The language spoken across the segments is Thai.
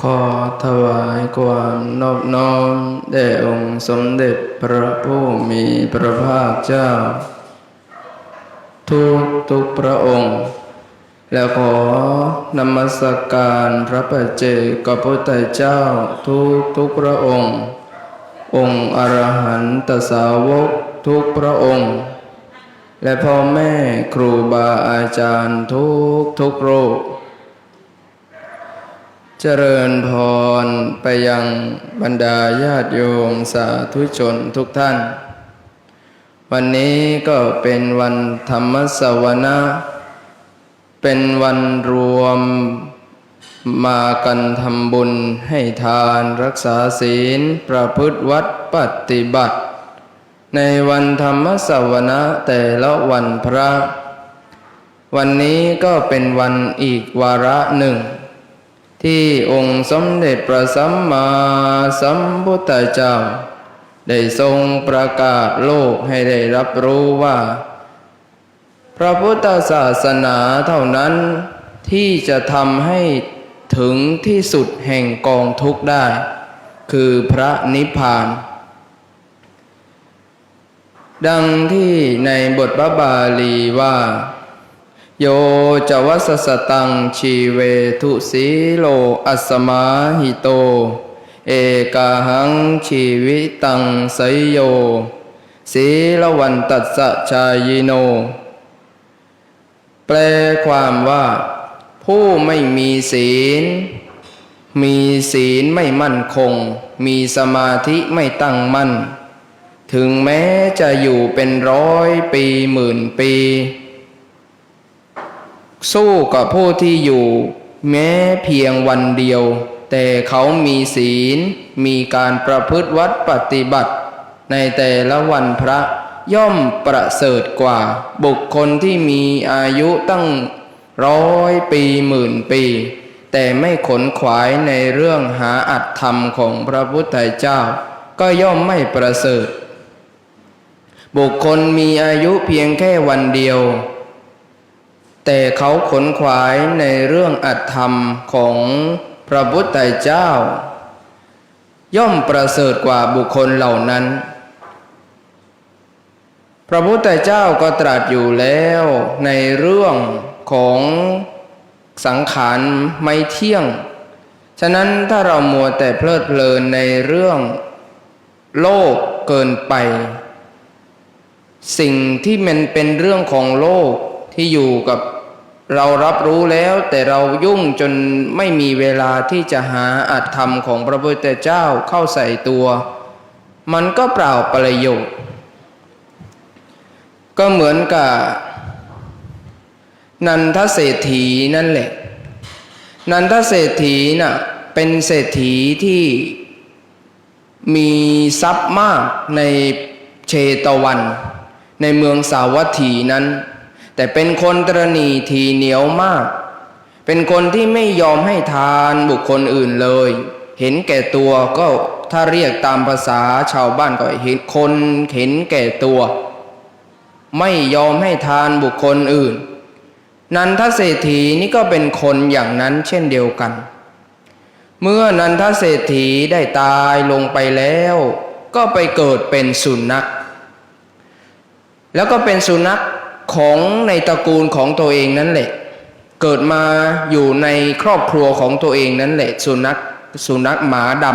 ขอถวายความนอบน้อมแด่องค์สมเด็จพระผู้มีพระภาคเจ้า ทุกทุกพระองค์ แล้วขอนมัสการพระปัจเจกพุทธเจ้าทุกทุกพระองค์ องค์อรหันตสาวกทุกพระองค์ และพ่อแม่ครูบาอาจารย์ทุกทุกโรูป เจริญพรไปยังบรรดาญาติโยมสาธุชนทุกท่าน วันนี้ก็เป็นวันธรรมสวนะ เป็นวันรวมมากันทำบุญให้ทานรักษาศีลประพฤติวัดปฏิบัติ ในวันธรรมสวนะแต่ละวันพระ วันนี้ก็เป็นวันอีกวาระหนึ่ง ที่องค์สมเด็จพระสัมมาสัมพุทธเจ้า ได้ทรงประกาศโลกให้ได้รับรู้ว่า พระพุทธศาสนาเท่านั้นที่จะทำให้ถึงที่สุดแห่งกองทุกข์ได้ คือพระนิพพาน ดังที่ในบทพระบาลีว่า โยจวัสสตังชีเวทุสีโลอัสมาหิโต เอกาหังชีวิตังไสยโยสีลวันตัสชายโน แปลความว่า ผู้ไม่มีศีล มีศีลไม่มั่นคง มีสมาธิไม่ตั้งมั่น ถึงแม้จะอยู่เป็นร้อยปีหมื่นปี สู้กับผู้ที่อยู่ แม้เพียงวันเดียว แต่เขามีศีล มีการประพฤติวัดปฏิบัติ ในแต่ละวันพระย่อมประเสริฐกว่า บุคคลที่มีอายุตั้งร้อยปีหมื่นปี แต่ไม่ขนขวายในเรื่องหาอัตธรรมของพระพุทธเจ้า ก็ย่อมไม่ประเสริฐ บุคคลมีอายุเพียงแค่วันเดียว แต่เขาขนขวายในเรื่องอัตธรรมของพระพุทธเจ้า ย่อมประเสริฐกว่าบุคคลเหล่านั้น พระพุทธเจ้าก็ตรัสอยู่แล้วในเรื่องของสังขารไม่เที่ยง ฉะนั้นถ้าเรามัวแต่เพลิดเพลินในเรื่องโลกเกินไป สิ่งที่มันเป็นเรื่องของโลกที่อยู่กับ เรารับรู้แล้วแต่เรายุ่งจนไม่มีเวลาที่จะหาอัตธรรมของพระพุทธเจ้าเข้าใส่ตัว มันก็เปล่าประโยชน์ ก็เหมือนกับ นันทเศรษฐีนั่นแหละ นันทเศรษฐีน่ะเป็นเศรษฐีที่มีทรัพย์มากในเชตวัน ในเมืองสาวัตถีนั้น แต่เป็นคนตรณีทีเหนียวมาก เป็นคนที่ไม่ยอมให้ทานบุคคลอื่นเลย เห็นแก่ตัวก็ถ้าเรียกตามภาษาชาวบ้านก็เห็นคนเห็นแก่ตัว ไม่ยอมให้ทานบุคคลอื่น นันทเศรษฐีนี่ก็เป็นคนอย่างนั้นเช่นเดียวกัน เมื่อนันทเศรษฐีได้ตายลงไปแล้ว ก็ไปเกิดเป็นสุนัขแล้วก็เป็นสุนัข ของในตระกูลของตัวเองนั่นแหละ เกิดมาอยู่ในครอบครัวของตัวเองนั่นแหละ สุนัขสุนัขหมาด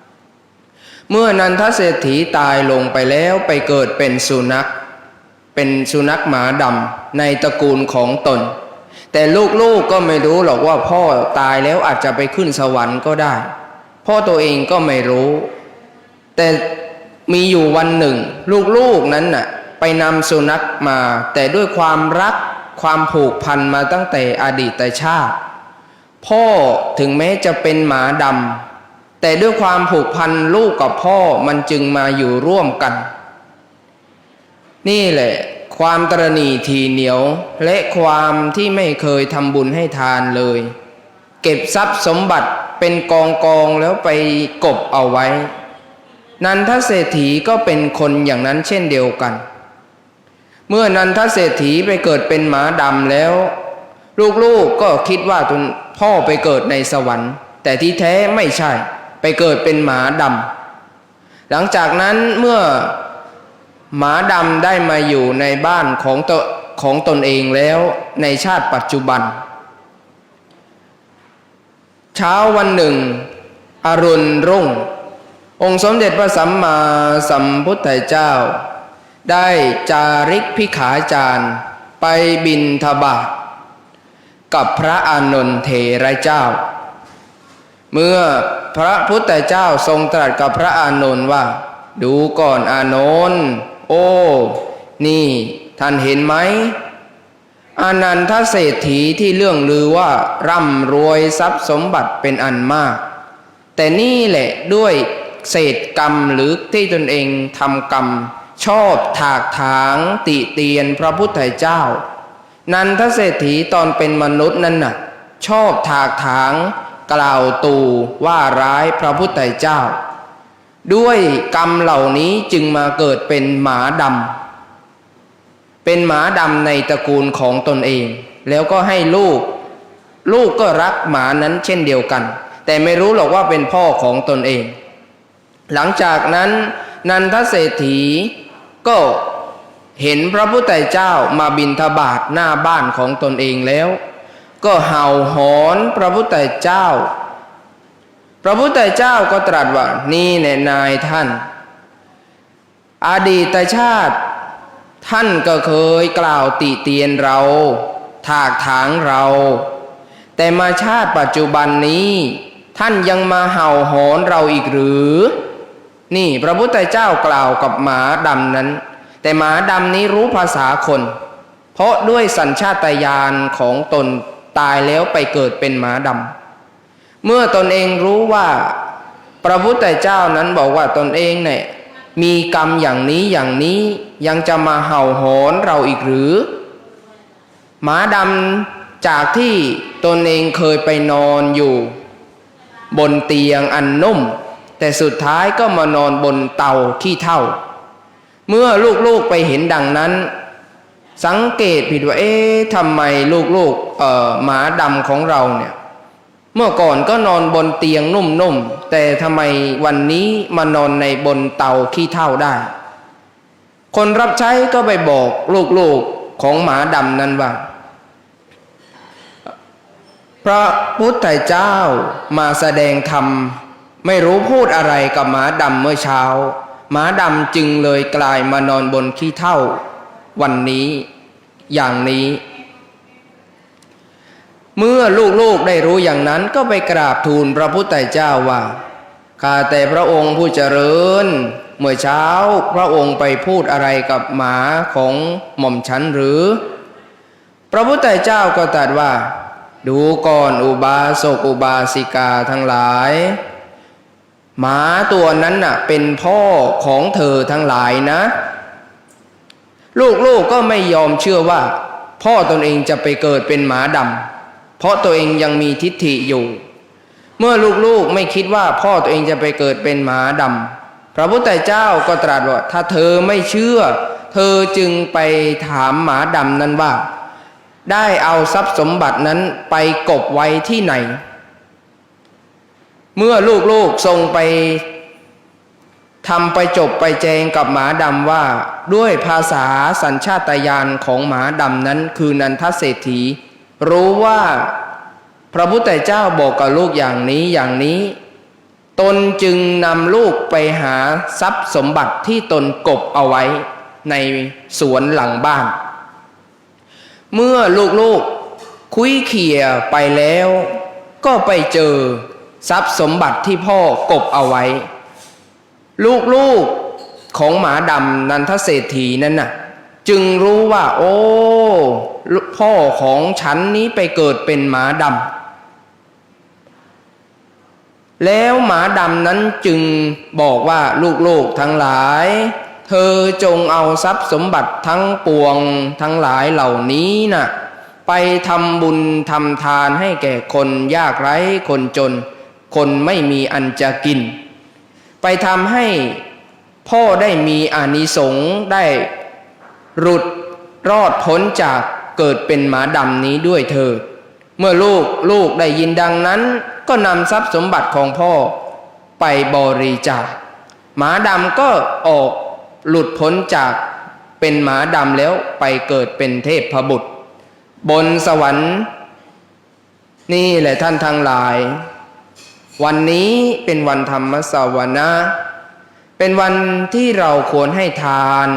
ำเมื่อนันทเศรษฐีตายลงไปแล้วไปเกิดเป็นสุนัข เป็นสุนัขหมาดำในตระกูลของตน แต่ลูกๆก็ไม่รู้หรอกว่าพ่อตายแล้วอาจจะไปขึ้นสวรรค์ก็ได้ พ่อตัวเองก็ไม่รู้ แต่มีอยู่วันหนึ่ง ลูกๆนั้นน่ะ ไปนำสุนัขมา แต่ด้วยความรักความผูกพันมาตั้งแต่อดีตชาติ พ่อถึงแม้จะเป็นหมาดำแต่ด้วยความผูกพันลูกกับพ่อมันจึงมาอยู่ร่วมกัน นี่แหละ ความตรณีทีเหนียวและความที่ไม่เคยทำบุญให้ทานเลย เก็บทรัพย์สมบัติเป็นกองกองแล้วไปกบเอาไว้ นันทเศรษฐีก็เป็นคนอย่างนั้นเช่นเดียวกัน เมื่อนันทเศรษฐีไปเกิดเป็นหมาดำแล้ว ลูกๆก็คิดว่าตนพ่อไปเกิดในสวรรค์ แต่ที่แท้ไม่ใช่ ไปเกิดเป็นหมาดำหลังจากนั้นเมื่อหมาดำได้มาอยู่ในบ้านของตของตนเองแล้วในชาติปัจจุบัน เช้าวันหนึ่ง อรุณรุ่ง องค์สมเด็จพระสัมมาสัมพุทธเจ้า ได้จาริกพิขาจารย์ไปบินทบาทกับพระอานนท์เถระเจ้า เมื่อพระพุทธเจ้าทรงตรัสกับพระอานนท์ว่า ดูก่อนอานนท์โอ้ นี่ท่านเห็นไหมอานันทเศรษฐีที่เรื่องลือว่าร่ำรวยทรัพย์สมบัติเป็นอันมาก แต่นี่แหละด้วยเศษกรรมหรือที่ตนเองทำกรรม ชอบถากถางติเตียนพระพุทธเจ้า นันทเศรษฐีตอนเป็นมนุษย์นั่นน่ะชอบถากถางกล่าวตูว่าร้ายพระพุทธเจ้า ด้วยกรรมเหล่านี้จึงมาเกิดเป็นหมาดำเป็นหมาดำในตระกูลของตนเอง แล้วก็ให้ลูก ลูกก็รักหมานั้นเช่นเดียวกัน แต่ไม่รู้หรอกว่าเป็นพ่อของตนเอง หลังจากนั้นนันทเศรษฐี ก็เห็นพระพุทธเจ้ามาบินทบาทหน้าบ้านของตนเองแล้ว ก็เห่าหอนพระพุทธเจ้า พระพุทธเจ้าก็ตรัสว่านี่แน่นายท่าน อดีตชาติ ท่านก็เคยกล่าวติเตียนเรา ถากถางเรา แต่มาชาติปัจจุบันนี้ ท่านยังมาเห่าหอนเราอีกหรือ นี่พระพุทธเจ้ากล่าวกับหมาดำนั้น แต่หมาดำนี้รู้ภาษาคน เพราะด้วยสัญชาตญาณของตนตายแล้วไปเกิดเป็นหมาดำเมื่อตนเองรู้ว่า พระพุทธเจ้านั้นบอกว่าตนเองเนี่ยมีกรรมอย่างนี้อย่างนี้ยังจะมาเห่าหอนเราอีกหรือ หมาดำจากที่ตนเองเคยไปนอนอยู่ บนเตียงอันนุ่ม แต่สุดท้ายก็มานอนบนเตาขี้เท่า เมื่อลูกๆไปเห็นดังนั้น สังเกตผิดว่าเอ๊ะทำไมลูกๆเอ่อหมาดำของเราเนี่ยเมื่อก่อนก็นอนบนเตียงนุ่มๆ แต่ทำไมวันนี้มานอนในบนเตาขี้เท่าได้ คนรับใช้ก็ไปบอกลูกๆของหมาดำนั้นว่า พระพุทธเจ้ามาแสดงธรรม ไม่รู้พูดอะไรกับหมาดำเมื่อเช้า หมาดำจึงเลยกลายมานอนบนขี้เท่า วันนี้ อย่างนี้ เมื่อลูกๆได้รู้อย่างนั้นก็ไปกราบทูลพระพุทธเจ้าว่าข้าแต่พระองค์ผู้เจริญ เมื่อเช้าพระองค์ไปพูดอะไรกับหมาของหม่อมฉันหรือ พระพุทธเจ้าก็ตรัสว่า ดูก่อนอุบาสกอุบาสิกาทั้งหลาย หมาตัวนั้นน่ะเป็นพ่อของเธอทั้งหลายนะ ลูกๆกก็ไม่ยอมเชื่อว่า พ่อตนเองจะไปเกิดเป็นหมาดำเพราะตัวเองยังมีทิฏฐิอยู่ เมื่อลูกๆไม่คิดว่าพ่อตัวเองจะไปเกิดเป็นหมาดำพระพุทธเจ้าก็ตรัสว่า ถ้าเธอไม่เชื่อ เธอจึงไปถามหมาดำนั้นว่า ได้เอาทรัพย์สมบัตินั้นไปกบไว้ที่ไหน เมื่อลูกๆส่งไปทำไปจบไปแจงกับหมาดำว่า ด้วยภาษาสัญชาตญาณของหมาดำนั้นคือนันทเศรษฐี รู้ว่าพระพุทธเจ้าบอกกับลูกอย่างนี้อย่างนี้ ตนจึงนำลูกไปหาทรัพย์สมบัติที่ตนกบเอาไว้ในสวนหลังบ้าน เมื่อลูกๆคุยเขี่ยไปแล้ว ก็ไปเจอ ทรัพย์สมบัติที่พ่อกบเอาไว้ ลูกๆของหมาดำนันทเศรษฐีนั่นน่ะ จึงรู้ว่า โอ้พ่อของฉันนี้ไปเกิดเป็นหมาดำแล้วหมาดำนั้นจึงบอกว่าลูกๆทั้งหลาย เธอจงเอาทรัพย์สมบัติทั้งปวงทั้งหลายเหล่านี้น่ะไปทำบุญทำทานให้แก่คนยากไร้คนจน คนไม่มีอันจะกิน ไปทำให้พ่อได้มีอานิสงส์ได้หลุดรอดพ้นจากเกิดเป็นหมาดำนี้ด้วยเธอ เมื่อลูกลูกได้ยินดังนั้น ก็นำทรัพย์สมบัติของพ่อไปบริจาคหมาดำก็ออกหลุดพ้นจากเป็นหมาดำแล้วไปเกิดเป็นเทพพบุตร บนสวรรค์ นี่แหละท่านทั้งหลาย วันนี้เป็นวันธรรมสวนะ เป็นวันที่เราควรให้ทาน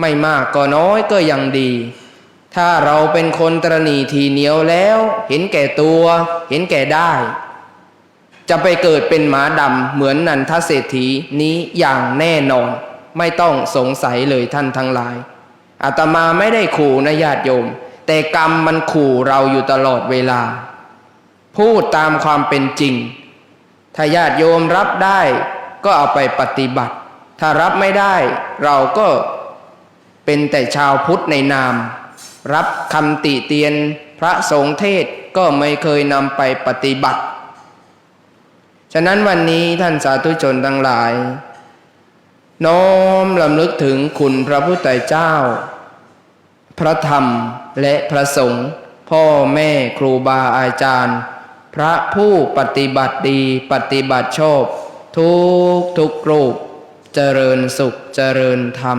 ไม่มากก็น้อยก็ยังดี ถ้าเราเป็นคนตรณีทีเหนียวแล้ว เห็นแก่ตัว เห็นแก่ได้ จะไปเกิดเป็นหมาดำเหมือนนันทเศรษฐีนี้อย่างแน่นอน ไม่ต้องสงสัยเลยท่านทั้งหลายอาตมาไม่ได้ขู่นะญาติโยม แต่กรรมมันขู่เราอยู่ตลอดเวลา พูดตามความเป็นจริง ถ้าญาติโยมรับได้ก็เอาไปปฏิบัติ ถ้ารับไม่ได้เราก็เป็นแต่ชาวพุทธในนาม รับคำติเตียนพระสงฆ์เทศก็ไม่เคยนำไปปฏิบัติ ฉะนั้นวันนี้ท่านสาธุชนทั้งหลาย น้อมลำลึกถึงคุณพระพุทธเจ้า พระธรรมและพระสงฆ์พ่อแม่ครูบาอาจารย์ พระผู้ปฏิบัติดีปฏิบัติชอบ ทุกทุกรูป เจริญสุขเจริญธรรม